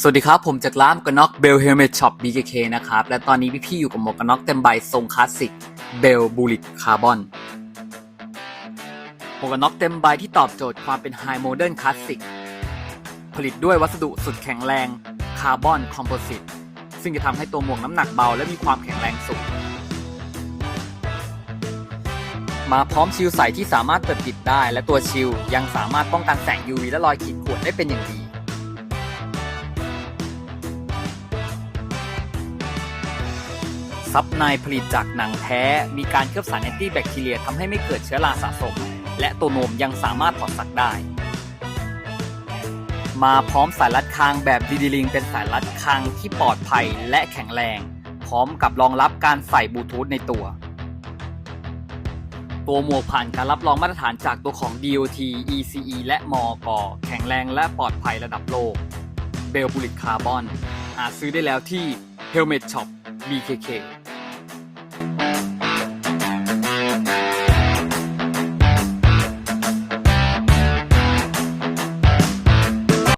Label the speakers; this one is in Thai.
Speaker 1: สวัสดีครับ ผมจากร้านหมวกกันน็อกเบลเฮลเมตช็อป BKK นะครับ และตอนนี้พี่ๆอยู่กับหมวกกันน็อกเต็มใบทรงคลาสสิกเบลบูลิตคาร์บอนหมวกกันน็อกเต็มใบที่ตอบโจทย์ความเป็นไฮโมเดิร์นคลาสสิกผลิตด้วยวัสดุสุดแข็งแรงคาร์บอนคอมโพสิตซึ่งจะทำให้ตัวหมวกน้ำหนักเบาและมีความแข็งแรงสูง มาพร้อมชิลใสที่สามารถเปิดปิดได้ และตัวชิลยังสามารถป้องกันแสง UV และรอยขีดข่วนได้เป็นอย่างดี ซับในผลิตจากหนังแท้ มีการเคลือบสารแอนตี้แบคทีเรียทำให้ไม่เกิดเชื้อราสะสม และตัวโนมยังสามารถถอดซักได้ มาพร้อมสายรัดคางแบบดีดีลิงเป็นสายรัดคางที่ปลอดภัยและแข็งแรง พร้อมกับรองรับการใส่บลูทูธในตัว ตัวหมวกผ่านการรับรองมาตรฐานจากตัวของ DOT ECE และมอกแข็งแรงและปลอดภัยระดับโลก เบลบุลิตคาร์บอนหาซื้อได้แล้วที่ Helmet Shop BKK